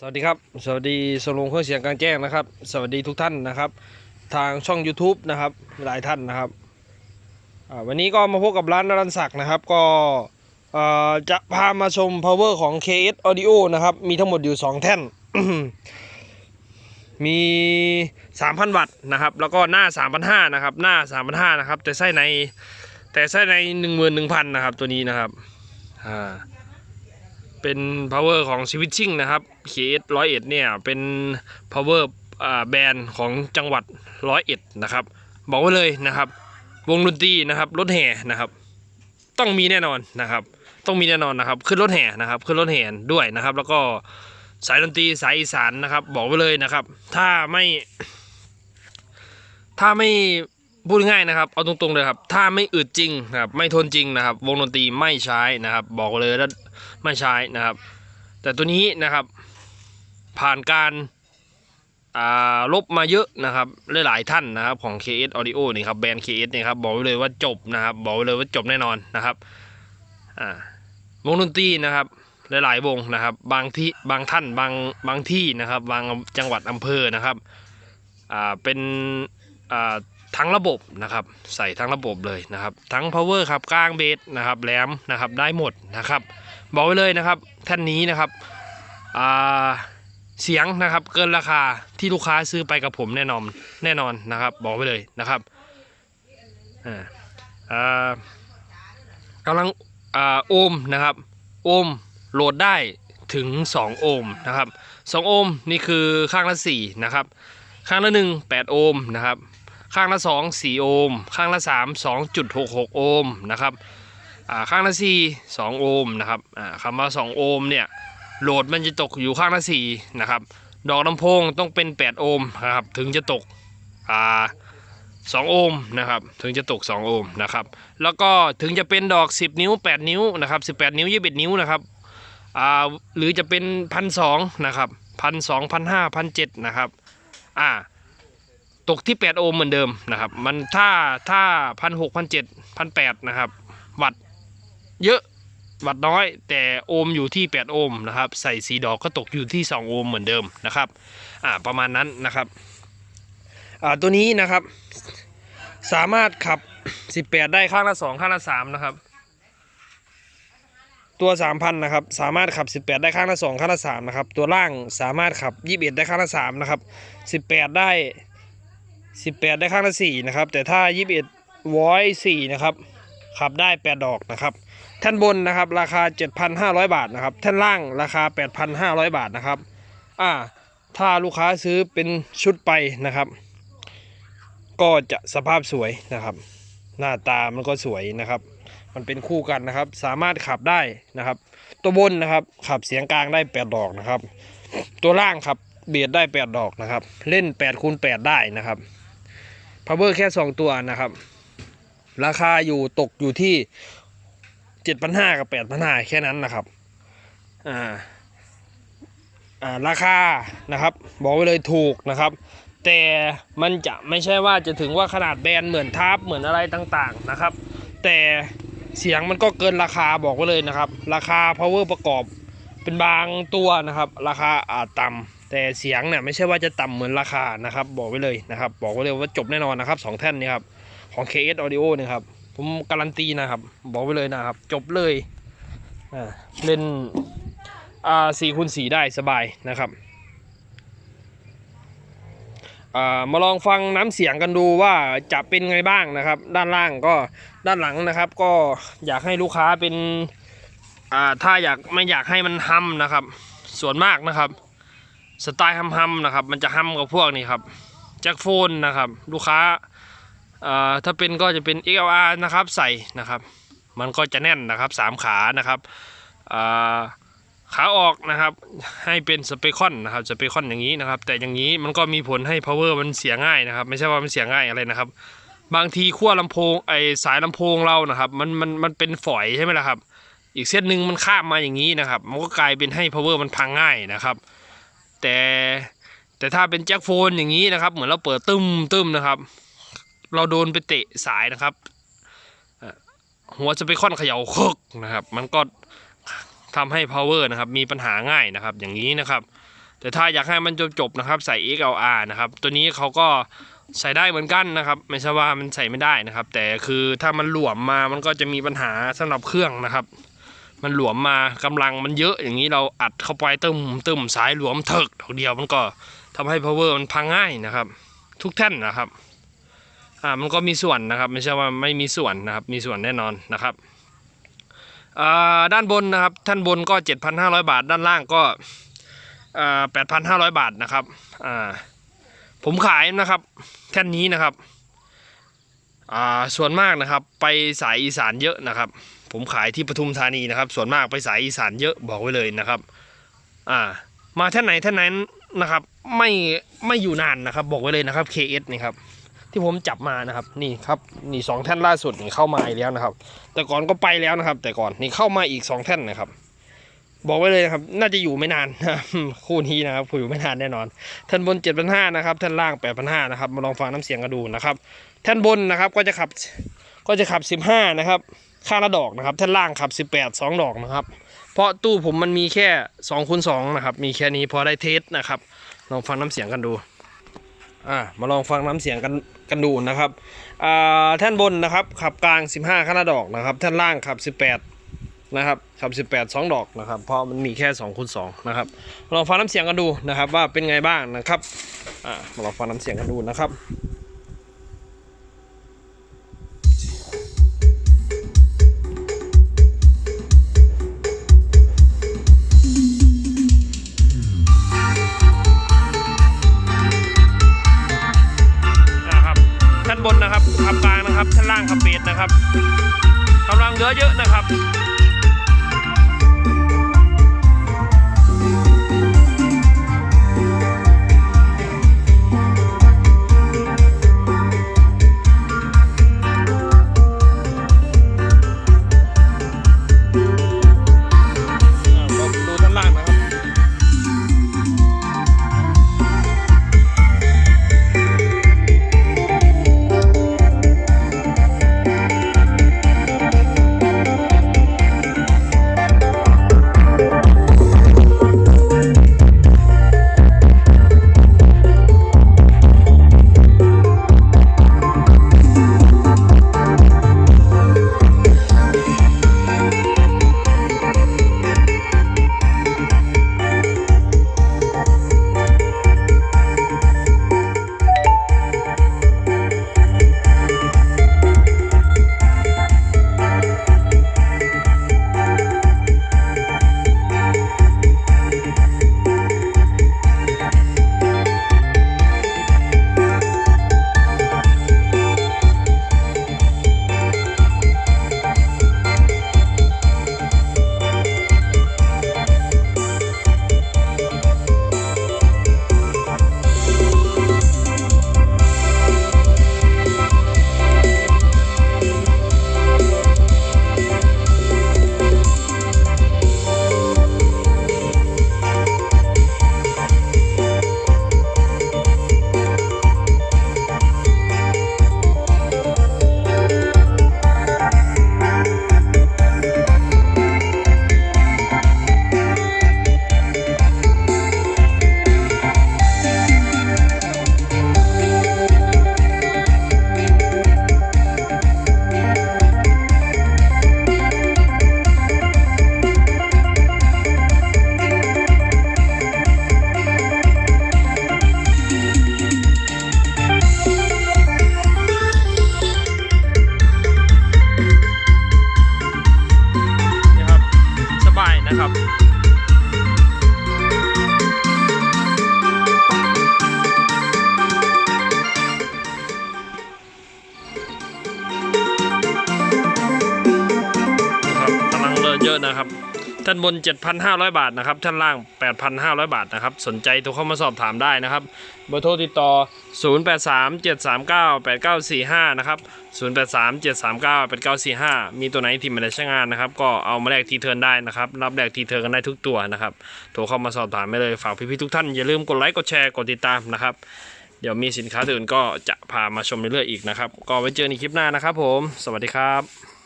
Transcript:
สวัสดีครับ สวัสดีสลงเครื่องเสียงกลางแจ้งนะครับ สวัสดีทุกท่านนะครับ ทางช่อง YouTube นะครับหลายท่านนะครับวันนี้ก็มาพบกับร้านนรันศักดิ์นะครับ ก็จะพามาชม power ของ KS Audio นะครับ มีทั้งหมดอยู่ 2 แท่น มี 3,000 วัตต์นะครับ แล้วก็หน้า 3,500นะครับ หน้า 3,500นะครับ แต่ไส้ในแต่ไส้ใน 11,000นะครับ ตัวนี้นะครับอ่า เป็น power ของ switching นะครับ KS 101เนี่ย เป็น power อ่าแบรนด์ของจังหวัด101นะครับ บอกไว้เลยนะครับ วงดนตรีนะครับรถแห่นะครับ ต้องมีแน่นอนนะครับ ต้องมีแน่นอนนะครับขึ้นรถแห่นะครับขึ้นรถแห่ด้วยนะครับ แล้วก็สายดนตรีสายอีสานนะครับ บอกไว้เลยนะครับ ถ้าไม่ ถ้าไม่ พูดง่ายนะครับ เอาตรงๆเลยครับ ถ้าไม่อึดจริงนะครับ ไม่ทนจริงนะครับ วงดนตรีไม่ใช้นะครับ บอกเลยแล้วไม่ใช้นะครับ แต่ตัวนี้นะครับ ผ่านการลบมาเยอะนะครับหลายๆท่านนะครับของ KS Audio นี่ครับแบรนด์ KS นี่ครับบอกเลยว่าจบนะครับ บอกเลยว่าจบแน่นอนนะครับวงดนตรีนะครับ หลาย ๆ วงนะครับ บางที่บางท่านบางบางที่นะครับ บางจังหวัดอำเภอนะครับเป็นอ่า ทั้งระบบนะครับ ใส่ทั้งระบบเลยนะครับ ทั้ง power ครับกลางเบสนะครับแหลมนะครับได้หมดนะครับ บอกไว้เลยนะครับท่านนี้นะครับเสียงนะครับเกินราคาที่ลูกค้าซื้อไปกับผมแน่นอนแน่นอนนะครับ บอกไว้เลยนะครับกำลังโอห์มนะครับโอห์มโหลดได้ถึง 2 โอห์มนะครับ 2 โอห์มนี่คือข้างละ4นะครับข้างละ1 8 โอห์มนะครับ ข้างละ 2 4 โอห์ม ข้างละ 3 2.66 โอห์มนะครับข้างละสี่สองโอห์มนะครับอ่าคำว่าสองโอห์มเนี่ยโหลดมันจะตกอยู่ข้างละสี่นะครับ ดอกลำโพงต้องเป็น 8 โอห์มนะครับถึงจะตกสองโอห์มนะครับถึงจะตก 2 โอห์มนะครับแล้วก็ถึงจะเป็นดอก 10 นิ้ว 8 นิ้วนะครับ18 นิ้ว 21 นิ้วนะครับหรือจะเป็นพันสองนะครับพันสองพันห้าพันเจ็ดนะครับอ่า ตกที่ 8 โอห์มเหมือนเดิมนะครับ มันถ้าถ้าพันหกพันเจ็ดพันแปดนะครับ วัตต์เยอะวัดน้อย แต่โอห์มอยู่ที่ 8 โอห์มนะครับ ใส่สีดอกก็ตกอยู่ที่ 2 โอห์มเหมือนเดิมนะครับอ่าประมาณนั้นนะครับอ่าตัวนี้นะครับ สามารถขับ 18 ได้ข้างละ 2 ข้างละ 3 นะครับ ตัว 3,000 นะครับ สามารถขับ 18 ได้ข้างละ 2 ข้างละ 3 นะครับ ตัวล่างสามารถขับ 21 ได้ข้างละ 3 นะครับ 18 ได้ 18 ได้ข้างละ4นะครับ แต่ถ้า 21วอย4นะครับ ขับได้ 8 ดอกนะครับ แท่านบนนะครับ ราคา 7,500 บาทนะครับ แท่านล่างราคา 8,500 บาทนะครับ อ่า ถ้าลูกค้าซื้อเป็นชุดไปนะครับ ก็จะสภาพสวยนะครับ หน้าตามันก็สวยนะครับ มันเป็นคู่กันนะครับ สามารถขับได้นะครับ ตัวบนนะครับ ขับเสียงกลางได้ 8 ดอกนะครับ ตัวล่างขับเบียดได้ 8 ดอกนะครับ เล่น8คูณ8ได้นะครับ พาวเวอร์แค่ 2 ตัวนะครับ ราคาอยู่ตกอยู่ที่เจ็ดพันห้ากับแปดพันห้าแค่นั้นนะครับอ่าอ่าราคานะครับ บอกไว้เลยถูกนะครับ แต่มันจะไม่ใช่ว่าจะถึงว่าขนาดแบรนด์เหมือนทับเหมือนอะไรต่างๆนะครับ แต่เสียงมันก็เกินราคาบอกไว้เลยนะครับ ราคา power ประกอบเป็นบางตัวนะครับ ราคาอาจต่ำ แต่เสียงเนี่ยไม่ใช่ว่าจะต่ำเหมือนราคานะครับ บอกไว้เลยนะครับ บอกไว้เลยว่าจบแน่นอนนะครับสองแท่นนี้ครับของ KS Audio เนี่ครับผมการันตีนะครับ บอกไว้เลยนะครับ จบเลยเล่นอ่าสี่คูณสี่ได้สบายนะครับอ่ามาลองฟังน้ำเสียงกันดูว่าจะเป็นไงบ้างนะครับ ด้านล่างก็ด้านหลังนะครับ ก็อยากให้ลูกค้าเป็นอ่าถ้าอยากไม่อยากให้มันฮัมนะครับ ส่วนมากนะครับ สไตล์ฮัมๆนะครับ มันจะฮัมกับพวกนี้ครับแจ็คโฟนนะครับ ลูกค้าถ้าเป็นก็จะเป็น XLR นะครับใส่นะครับ มันก็จะแน่นนะครับสามขานะครับขาออกนะครับให้เป็นสเปคอนนะครับสเปคอนอย่างนี้นะครับ แต่อย่างนี้มันก็มีผลให้ power มันเสียง่ายนะครับ ไม่ใช่ว่ามันเสียง่ายอะไรนะครับ บางทีขั้วลำโพงไอสายลำโพงเรานะครับมันมันมันเป็นฝอยใช่ไหมล่ะครับ อีกเส้นหนึ่งมันข้ามมาอย่างนี้นะครับ มันก็กลายเป็นให้ power มันพังง่ายนะครับ แต่แต่ถ้าเป็นแจ็คโฟนอย่างนี้นะครับ เหมือนเราเปิดตึ้มตึ้มนะครับ เราโดนไปเตะสายนะครับ หัวจะไปค่อนเขย่าคกนะครับ มันก็ทำให้ power นะครับมีปัญหาง่ายนะครับ อย่างนี้นะครับ แต่ถ้าอยากให้มันจบๆนะครับใส่ XLR นะครับ ตัวนี้เขาก็ใส่ได้เหมือนกันนะครับ ไม่ใช่ว่ามันใส่ไม่ได้นะครับ แต่คือถ้ามันหลวมมามันก็จะมีปัญหาสำหรับเครื่องนะครับ มันหลวมมากำลังมันเยอะอย่างนี้เราอัดเข้าไปตึมตึมสายหลวมเถิกดอกเดียวมันก็ทำให้ power มันพังง่ายนะครับ ทุกแท่นนะครับอ่ามันก็มีส่วนนะครับ ไม่ใช่ว่าไม่มีส่วนนะครับ มีส่วนแน่นอนนะครับอ่าด้านบนนะครับท่านบนก็ 7,500 บาท ด้านล่างก็อ่า8,500 บาทนะครับอ่าผมขายนะครับแท่นนี้นะครับอ่าส่วนมากนะครับ ไปสายอีสานเยอะนะครับ ผมขายที่ปทุมธานีนะครับ ส่วนมากไปสายอีสานเยอะบอกไว้เลยนะครับ อ่า มาท่านไหนท่านนั้นนะครับ ไม่ไม่อยู่นานนะครับ บอกไว้เลยนะครับ KS นี่ครับที่ผมจับมานะครับ นี่ครับนี่สองแท่นล่าสุดนี่เข้ามาอีกแล้วนะครับ แต่ก่อนก็ไปแล้วนะครับ แต่ก่อนนี่เข้ามาอีกสองแท่นนะครับ บอกไว้เลยนะครับ น่าจะอยู่ไม่นานนะครูนี้นะครับคุยอยู่ไม่นานแน่นอนแท่นบน7 5 0 0นะครับแท่นล่าง8 5 0 0นะครับมาลองฟังน้ำเสียงกันดูนะครับ แท่นบนนะครับก็จะขับก็จะขับ15นะครับ ข้างละดอกนะครับแท่นล่างขับ 18 2 ดอกนะครับ เพราะตู้ผมมันมีแค่2คูณ2นะครับ มีแค่นี้พอได้เทสนะครับ ลองฟังน้ำเสียงกันดูอ่ามาลองฟังน้ำเสียงกันกันดูนะครับอ่าแท่นบนนะครับขับกลาง 15ข้างละดอกนะครับ แท่นล่างขับ 18 นะครับขับ 18 2 ดอกนะครับ เพราะมันมีแค่2คูณ2นะครับมาลองฟังน้ำเสียงกันดูนะครับว่าเป็นไงบ้างนะครับอ่ามาลองฟังน้ำเสียงกันดูนะครับ ขับกลางนะครับชั้นล่างขับเบสนะครับกำลังเหลือเยอะนะครับ ท่านบน 7,500 บาทนะครับท่านล่าง 8,500 บาทนะครับสนใจโทรเข้ามาสอบถามได้นะครับเบอร์โทรติดต่อ 0837398945 นะครับ 0837398945 มีตัวไหนที่ไม่ได้ใช้งานนะครับ ก็เอามาแลกทีเทิร์นได้นะครับ รับแลกทีเทิร์นกันได้ทุกตัวนะครับโทรเข้ามาสอบถามได้เลยฝากพี่ๆทุกท่านอย่าลืมกดไลค์กดแชร์กดติดตามนะครับเดี๋ยวมีสินค้าอื่นก็จะพามาชมเรื่อยๆอีกนะครับ ก็ไว้เจอในคลิปหน้านะครับผม สวัสดีครับ